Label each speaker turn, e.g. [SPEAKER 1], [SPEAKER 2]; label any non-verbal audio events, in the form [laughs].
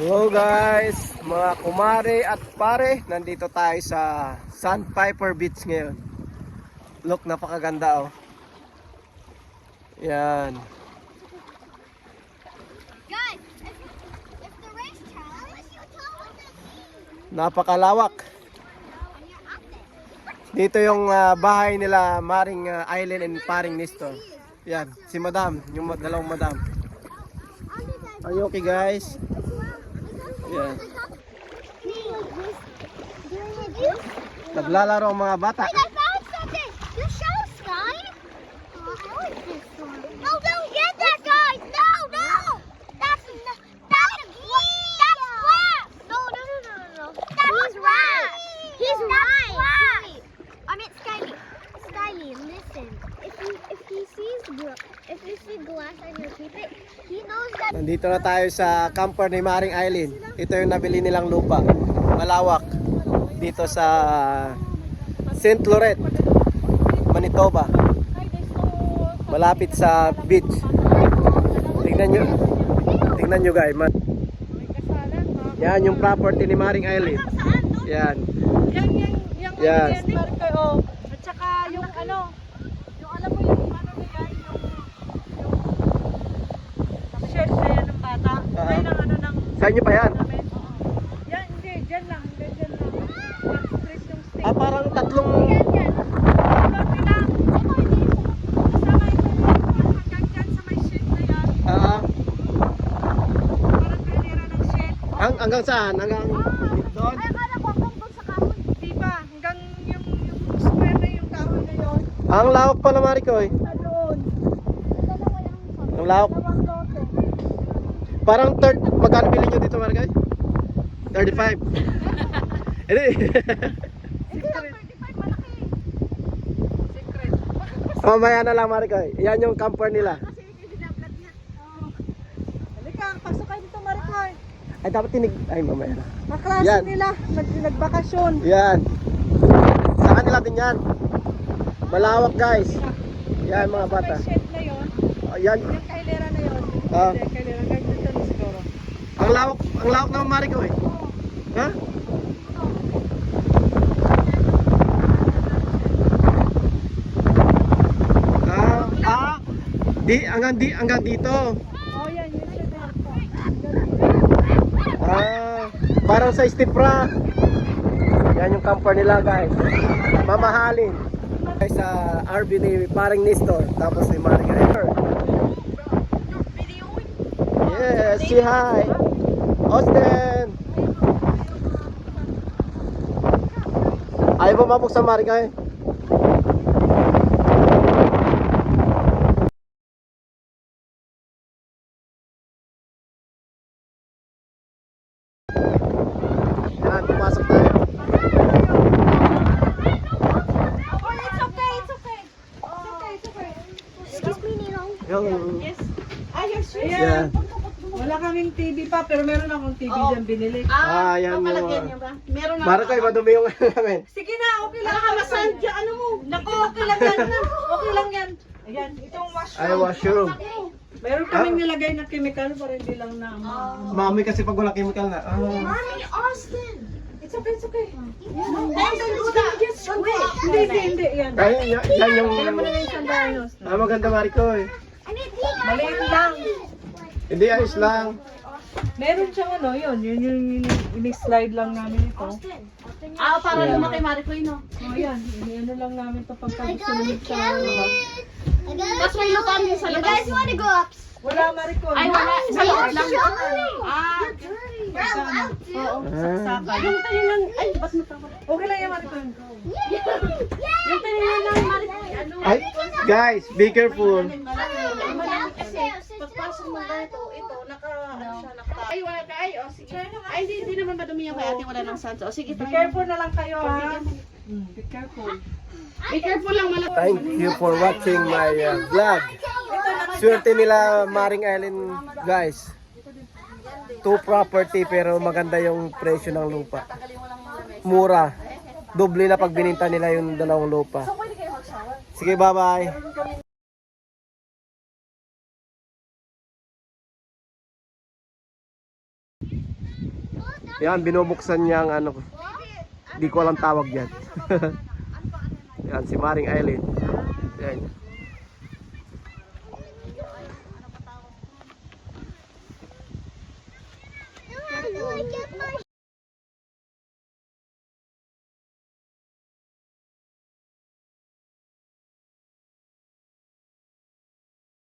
[SPEAKER 1] Hello guys, mga kumare at pare, nandito tayo sa Sandpiper Beach ngayon. Look, napakaganda oh. Yan.
[SPEAKER 2] Guys, if, if the race challenge,
[SPEAKER 1] Napakalawak. Dito yung ah, bahay nila Maring ah, Island and Paring Nestor. Yan, si Madam, yung dalawang Madam. Are you okay guys? Yan. Naglalaro ang mga bata.
[SPEAKER 2] Wait, I found something. You show Sky. How is this one? No, don't get that, guys. No, no. That's n- that's that's Raph. No, no, no, no, no, no. That's Raph. He's right. I meant Skyly. Skyly, listen. If you if he sees if you see glass on your toothpick, he knows that.
[SPEAKER 1] Nandito na tayo sa camper ni Maring Island. Ito yung nabili nilang lupa. Malawak. Dito sa St. Loret, Manitoba. Malapit sa beach. Tingnan nyo. Tingnan nyo guys. Man. Yan yung property ni Maring Island. Yan.
[SPEAKER 3] Yan, yan, yung
[SPEAKER 1] Yan.
[SPEAKER 3] yan, Marco, oh. At saka yung ano, yung alam mo yung ano na yan, yung, yung shirt na yan bata.
[SPEAKER 1] Ah.
[SPEAKER 3] Ng ano ng
[SPEAKER 1] Sa inyo pa yan?
[SPEAKER 3] Yan, hindi, dyan lang, dyan lang. Street yung stick.
[SPEAKER 1] Ah, parang tatlong...
[SPEAKER 3] Yan, yan. Hanggang yan.
[SPEAKER 1] Ah, hanggang saan? Hanggang doon?
[SPEAKER 2] Ay, akala ko hanggang doon sa kahoy.
[SPEAKER 3] Di ba? Hanggang yung, yung square na yung kahoy na yun.
[SPEAKER 1] Ang lawak pala Marikoy.
[SPEAKER 3] Sa doon.
[SPEAKER 1] Ang lawak. Parang third, magkano bilhin nyo dito Marikoy? 35. [laughs] Hindi. [laughs] Mamaya na lang Marikoy. Yan yung camper nila.
[SPEAKER 3] Niya. Halika, pasok kayo dito, Maricoy.
[SPEAKER 1] Ay dapat tinig... Ay mamaya na.
[SPEAKER 3] Maklase
[SPEAKER 1] Yan.
[SPEAKER 3] nila, nag nagbakasyon.
[SPEAKER 1] Yan. Sa kanila din yan. Malawak guys. Yan mga bata. Oh, yan.
[SPEAKER 3] yung kailera na yun.
[SPEAKER 1] Ah.
[SPEAKER 3] Hindi, kailera. Ganyan dito na siguro.
[SPEAKER 1] Ang lawak, ang lawak naman Marikoy. Ha? Ah, ah, di hanggang di hanggang dito.
[SPEAKER 3] Oh, yan, yun.
[SPEAKER 1] Ah, parang sa Stipra. Yan yung camper nila guys. Mamahalin. Guys, sa RV ni parang Nestor. Tapos ni Maring Ever. Yes, say hi. Austin. Ayaw ba mabuksan Maring ay? Yan, pumasok tayo.
[SPEAKER 3] Oh.
[SPEAKER 2] Excuse me, Ninong.
[SPEAKER 3] Yes. Ah, yes, sure.
[SPEAKER 1] yeah.
[SPEAKER 3] Wala kaming TV pa, pero meron akong TV dyan binili.
[SPEAKER 1] Ah, yan yung...
[SPEAKER 3] Meron
[SPEAKER 1] Mara ko, madumi yung ano namin.
[SPEAKER 3] Sige na, okay lang. Nakamasan dyan, ano mo? Naku, okay lang yan. Okay lang yan. Ayan, itong washroom.
[SPEAKER 1] Ay, washroom.
[SPEAKER 3] Meron kaming nilagay na chemical para hindi lang na.
[SPEAKER 1] Mami kasi pag wala chemical na. Ah.
[SPEAKER 3] Mommy, Austin! It's okay, it's okay. Hindi, hindi, hindi. Yan.
[SPEAKER 1] Ay, yan, yan yung...
[SPEAKER 3] Kaya mo na yung sandayos.
[SPEAKER 1] Ah, maganda Marikoy.
[SPEAKER 2] These.
[SPEAKER 3] Maliit lang.
[SPEAKER 1] Hindi, ayos lang.
[SPEAKER 3] Meron siyang ano, yun. Yun yung ini-slide lang namin ito.
[SPEAKER 4] Ah, para
[SPEAKER 1] Yeah.
[SPEAKER 4] lumaki Maricoy, no?
[SPEAKER 3] Oh, yan. Ini-ano lang namin ito pagka gusto namin sa labas.
[SPEAKER 4] Tapos may lutaan din sa
[SPEAKER 2] You
[SPEAKER 4] labas.
[SPEAKER 2] guys want to go up?
[SPEAKER 3] Wala, Maricol.
[SPEAKER 4] Ay, wala. Sa loob lang.
[SPEAKER 2] Ah.
[SPEAKER 3] Oo,
[SPEAKER 1] Ah.
[SPEAKER 3] saka.
[SPEAKER 4] Yung tayo lang. Ay, ba't?
[SPEAKER 3] Okay lang yan, Maricol.
[SPEAKER 4] Yung tayo lang Maricoy. Ano?
[SPEAKER 1] Ay, guys, be careful.
[SPEAKER 4] Pagpasok mo ganito, ito, naka, ano siya, naka. Ay, wala ka. Ay, o, sige. Ay, hindi, hindi naman madumi yung kay ate, wala ng sans. O, sige,
[SPEAKER 3] Be careful na lang kayo, ha? Mm, be careful.
[SPEAKER 4] Be careful lang, malaki.
[SPEAKER 1] Thank you for watching my uh, vlog. Swerte nila Maring Island, guys. Two property pero maganda yung presyo ng lupa. Mura. Doble na pag bininta nila yung dalawang lupa. Sige, bye-bye. Yan, binubuksan niya ang ano. Hindi ko alam tawag yan. [laughs] Yan, si Maring Eileen. Yan. Look at my